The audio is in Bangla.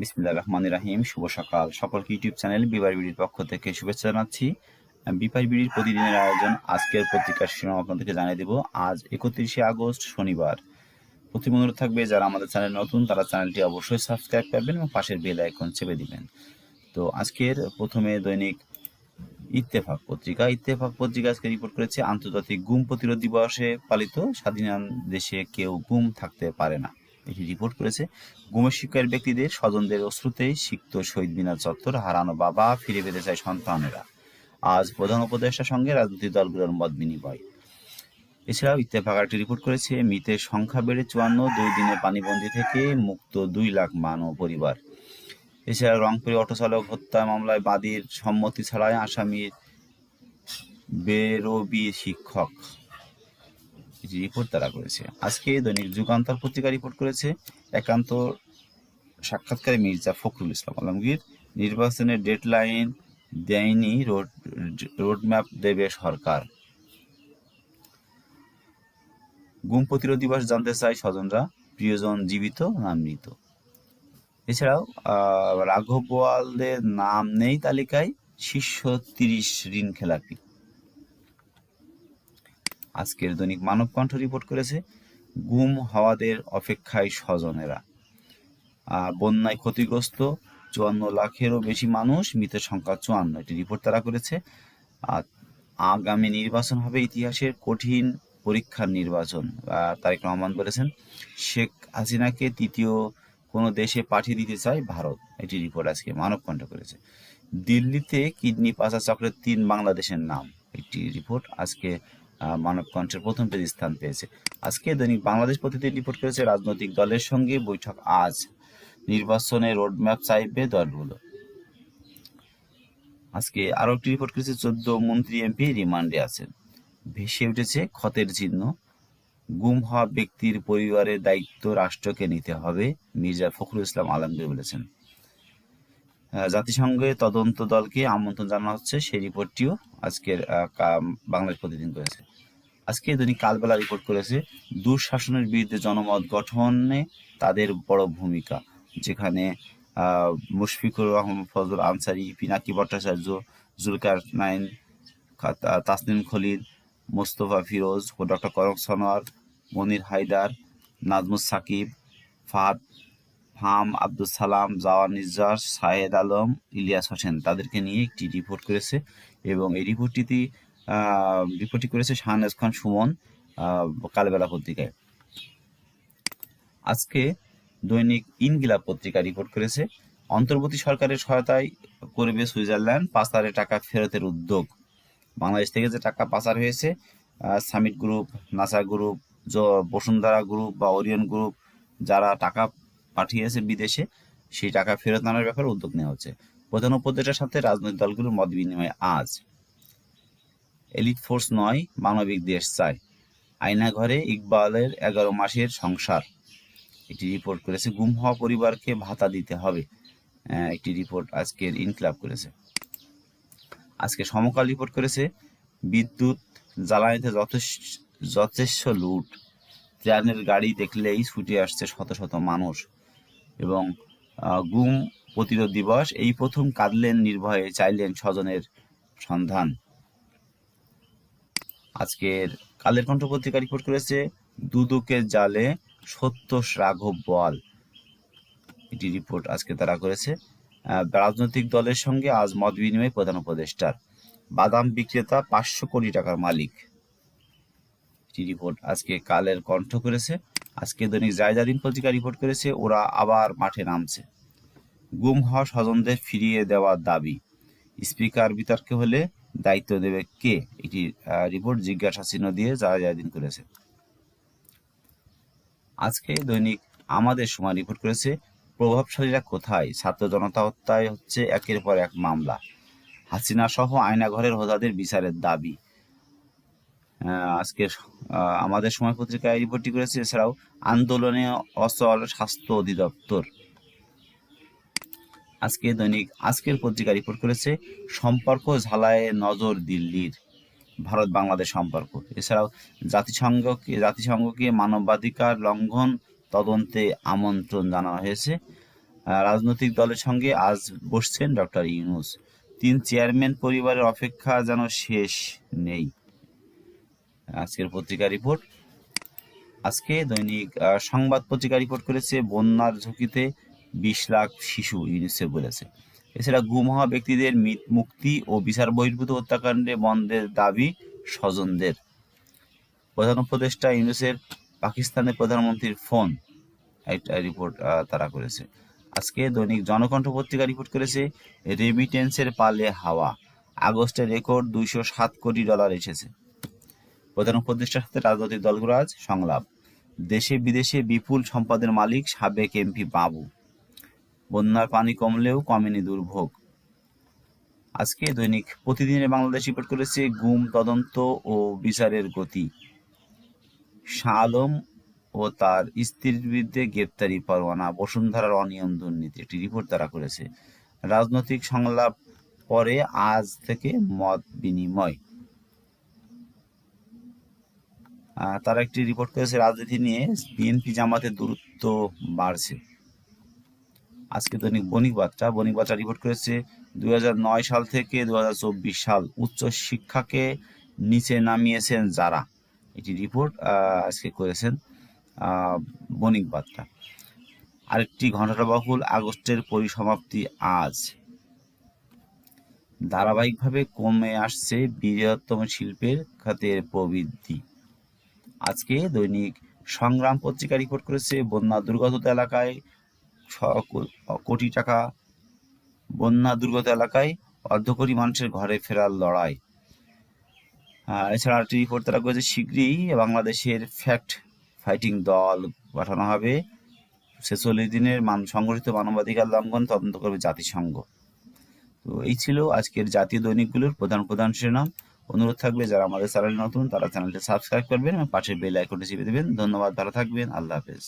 বিসমিল্লাহ রহমান রাহিম, শুভ সকাল। সকলকে ইউটিউব চ্যানেল বিবার বিডির পক্ষ থেকে শুভেচ্ছা জানাচ্ছি। বিপার বিডির প্রতিদিনের আয়োজন, আজকের পত্রিকার শিরোনাম আপনাদেরকে জানিয়ে দেব। আজ একত্রিশে আগস্ট, শনিবার। প্রথম অনুরোধ থাকবে, যারা আমাদের চ্যানেল নতুন, তারা চ্যানেলটি অবশ্যই সাবস্ক্রাইব করবেন এবং পাশের বেল আইকন চেপে দিবেন। তো আজকের প্রথমে দৈনিক ইত্তেফাক পত্রিকা। ইত্তেফাক পত্রিকা আজকে রিপোর্ট করেছে, আন্তর্জাতিক গুম প্রতিরোধ দিবসে পালিত। স্বাধীন দেশে কেউ গুম থাকতে পারে না। এটি রিপোর্ট করেছে গুমের শিকার ব্যক্তিদের স্বজনদের অশ্রুতেই সিক্ত শহীদ মিনার চত্বর হারানো বাবা ফিরে পেতে চায় সন্তানেরা। আজ প্রধান উপদেষ্টার সঙ্গে রাজনৈতিক দলগুলোর মত বিনিময়। এছাড়াও ইত্তেফাক একটি রিপোর্ট করেছে, মৃতের সংখ্যা বেড়ে চুয়ান্ন, দুই দিনে পানিবন্দি থেকে মুক্ত দুই লাখ মানব পরিবার। এছাড়া রংপুরে অটোচালক হত্যা মামলায় বাদীর সম্মতি ছাড়াই আসামির বেরবি শিক্ষক। রিপোর্ট তারা করেছে। আজকে দৈনিক যুগান্তর পত্রিকা রিপোর্ট করেছে, একান্ত সাক্ষাৎকারে মির্জা ফখরুল ইসলাম আলমগীর, নির্বাচনের ডেডলাইন দেয়নি রোড রোডম্যাপ দেবে সরকার। গুম প্রতিরোধ দিবস জানতে চাই স্বজনরা, প্রিয়জন জীবিত না মৃত? এছাড়াও রাঘব বোয়ালদের নাম নেই তালিকায়, শীর্ষ তিরিশ ঋণ খেলাপি। আজকের দৈনিক মানব কণ্ঠ রিপোর্ট করেছে, গুম হওয়াদের অপেক্ষায় স্বজনেরা। বন্যায় ক্ষতিগ্রস্ত চুয়ান্ন লাখেরও বেশি মানুষ, মৃতের সংখ্যা চুয়ান্ন এটি রিপোর্ট তারা করেছে। আর আগামী নির্বাচন হবে ইতিহাসের কঠিন পরীক্ষার নির্বাচন তারেক রহমান বলেছেন। শেখ হাসিনাকে তৃতীয় কোনো দেশে পাঠিয়ে দিতে চায় ভারত, এটি রিপোর্ট আজকে মানব কণ্ঠ করেছে। দিল্লিতে কিডনি পাচার চক্রের তিন বাংলাদেশের নাম, একটি রিপোর্ট আজকে আহ, মানব কণ্ঠের প্রথম পেজে স্থান পেয়েছে। আজকে দৈনিক বাংলাদেশ প্রতিদিন রিপোর্ট করেছে রাজনৈতিক দলের সঙ্গে বৈঠক। আজ নির্বাচনে রোডম্যাপ চাইবে দলগুলো। আজকে আরও একটি রিপোর্ট করেছে চোদ্দ মন্ত্রী এমপি রিমান্ডে আছেন। ভেসে উঠেছে ক্ষতের চিহ্ন। গুম হওয়া ব্যক্তির পরিবারের দায়িত্ব রাষ্ট্রকে নিতে হবে মির্জা ফখরুল ইসলাম আলমগীর বলেছেন। জাতিসংঘের তদন্ত দলকে আমন্ত্রণ জানানো হচ্ছে। সেই রিপোর্টটিও আজকের বাংলাদেশ প্রতিদিন করেছে। আজকে দৈনিক কালবেলা রিপোর্ট করেছে, দুঃশাসনের বিরুদ্ধে জনমত গঠনে তাদের বড় ভূমিকা। যেখানে মুশফিকুর রহমান ফজল আনসারি, পিনাকি ভট্টাচার্য, জুলকার নাইন তাসনিম খলিল, মোস্তফা ফিরোজ ও ডক্টর করক সনোয়ার, মনির হায়দার, নাজমুস সাকিব, ফাহাদ ফাম আব্দুল সালাম জাওয়ান নিজার সায়েদ আলম, ইলিয়াস হোসেন তাদেরকে নিয়ে একটি রিপোর্ট করেছে এবং এই রিপোর্টটিতে রিপোর্টটি করেছে শাহনাজ খান সুমন কালবেলা পত্রিকায়। আজকে দৈনিক ইনকিলাব পত্রিকা রিপোর্ট করেছে, অন্তর্বর্তী সরকারের সহায়তায় করবে সুইজারল্যান্ড পাচারের টাকা ফেরতের উদ্যোগ। বাংলাদেশ থেকে যে টাকা পাচার হয়েছে Summit group Nassa group Bashundhara group বা ওরিয়ন গ্রুপ যারা টাকা পাঠিয়েছে বিদেশে, সেই টাকা ফেরত আনার ব্যাপারে উদ্যোগ নেওয়া হচ্ছে। প্রধান উপদেষ্টার সাথে রাজনৈতিক দলগুলোর মত বিনিময় আজ। এলিট ফোর্স নয়, মানবিক দেশ চায়। আয়না ঘরে ইকবালের এগারো মাসের সংসার। একটি রিপোর্ট করেছে, গুম হওয়া পরিবারকে ভাতা দিতে হবে। একটি রিপোর্ট আজকের ইনক্লাব করেছে। আজকে সমকাল রিপোর্ট করেছে, বিদ্যুৎ জ্বালানিতে যথেষ্ট যথেষ্ট লুট। ট্রেনের গাড়ি দেখলেই ছুটে আসছে শত শত মানুষ। এবং গুম প্রতিরোধ দিবস, এই প্রথম কাঁদলেন, নির্ভয়ে চাইলেন স্বজনের সন্ধান। আজকের কালের কণ্ঠ পত্রিকা রিপোর্ট করেছে দুদকের জালে সত্য রাঘব বল। এটি রিপোর্ট আজকে তারা করেছে। রাজনৈতিক দলের সঙ্গে আজ মত বিনিময় প্রধান উপদেষ্টার বাদাম বিক্রেতা পাঁচশো কোটি টাকার মালিক। এটি রিপোর্ট আজকে কালের কণ্ঠ করেছে। আজকে দৈনিক জায়দারিন পত্রিকা রিপোর্ট করেছে, ওরা আবার মাঠে নামছে। গুম হওয়া স্বজনদের ফিরিয়ে দেওয়ার দাবি। স্পিকার বিতর্কে হলে দায়িত্ব দেবে কে? এটি রিপোর্ট জিজ্ঞাসা চিহ্ন দিয়ে জায়দারিন করেছে। আজকে দৈনিক আমাদের সময় রিপোর্ট করেছে, প্রভাবশালীরা কোথায়? ছাত্র জনতা হত্যায় হচ্ছে একের পর এক মামলা। হাসিনা সহ আয়নাঘরের হোদাদের বিচারের দাবি। আজকে আমাদের সময় পত্রিকায় রিপোর্টটি করেছে। এছাড়াও আন্দোলনে অচল স্বাস্থ্য অধিদপ্তর। আজকে দৈনিক, আজকের পত্রিকা রিপোর্ট করেছে, সম্পর্ক ঝালায় নজর দিল্লির। ভারত বাংলাদেশ সম্পর্ক। এছাড়াও জাতিসংঘকে জাতিসংঘকে মানবাধিকার লঙ্ঘন তদন্তে আমন্ত্রণ জানানো হয়েছে। রাজনৈতিক দলের সঙ্গে আজ বসছেন ডক্টর ইউনুস। তিন চেয়ারম্যান পরিবারের অপেক্ষা যেন শেষ নেই। আজকের পত্রিকা রিপোর্ট। আজকে দৈনিক সংবাদ পত্রিকা রিপোর্ট করেছে, বন্যার ঝুঁকিতে বিশ লাখ শিশু, ইউনিসেফ বলেছে। এছাড়া গুম হওয়া ব্যক্তিদের মুক্তি ও বিচার বহির্ভূত হত্যাকাণ্ডে বন্ধের দাবি স্বজনদের। প্রধান উপদেষ্টা ইউনুসের পাকিস্তানের প্রধানমন্ত্রীর ফোন, একটা রিপোর্ট তারা করেছে। আজকে দৈনিক জনকণ্ঠ পত্রিকা রিপোর্ট করেছে, রেমিটেন্সের পালে হাওয়া। আগস্টে রেকর্ড দুইশো সাত কোটি ডলার এসেছে। প্রধান উপদেষ্টার সাথে রাজনৈতিক দলগুলো আজ সংলাপ। দেশে বিদেশে বিপুল সম্পদের মালিক সাবেক এমপি বাবু। বন্যার পানি কমলেও কমেনি দুর্ভোগ। আজকে দৈনিক প্রতিদিনের বাংলাদেশ রিপোর্ট করেছে গুম তদন্ত ও বিচারের গতি। শাহ আলম ও তার স্ত্রীর বিরুদ্ধে গ্রেপ্তারি পরোয়ানা, বসুন্ধরার অনিয়ম দুর্নীতি একটি রিপোর্ট তারা করেছে। রাজনৈতিক সংলাপ পরে আজ থেকে মত বিনিময়। তারা একটি রিপোর্ট করেছে, রাজনীতি নিয়ে বিএনপি জামাতের দূরত্ব বাড়ছে। আজকে দৈনিক বণিক বার্তা বণিক বার্তা রিপোর্ট করেছে, দুই হাজার নয় সাল থেকে দুই হাজার চব্বিশ সাল উচ্চ শিক্ষাকে নিচে নামিয়েছেন যারা। এটি রিপোর্ট আজকে করেছেন বণিক বার্তা আরেকটি ঘটনাবহুল আগস্টের পরিসমাপ্তি আজ। ধারাবাহিকভাবে কমে আসছে বৃহত্তম শিল্পের খাতের প্রবৃদ্ধি। আজকে দৈনিক সংগ্রাম পত্রিকা রিপোর্ট করেছে বন্যা দুর্গত এলাকায় ছ কোটি টাকা বন্যা দুর্গত এলাকায় অর্ধ কোটি মানুষের ঘরে ফেরার লড়াই। এছাড়া আরেকটি রিপোর্ট তারা করেছে শীঘ্রই বাংলাদেশের ফ্যাক্ট ফাইটিং দল পাঠানো হবে। ছেচল্লিশ দিনের মান সংগঠিত মানবাধিকার লঙ্ঘন তদন্ত করবে জাতিসংঘ। তো এই ছিল আজকের জাতীয় দৈনিকগুলোর প্রধান প্রধান শিরোনাম। অনুরোধ থাকবে, যারা আমাদের চ্যানেল নতুন, তারা চ্যানেলটি সাবস্ক্রাইব করবেন এবং পাশের বেল আইকনটি চেপে দেবেন। ধন্যবাদ, ভালো থাকবেন, আল্লাহ হাফেজ।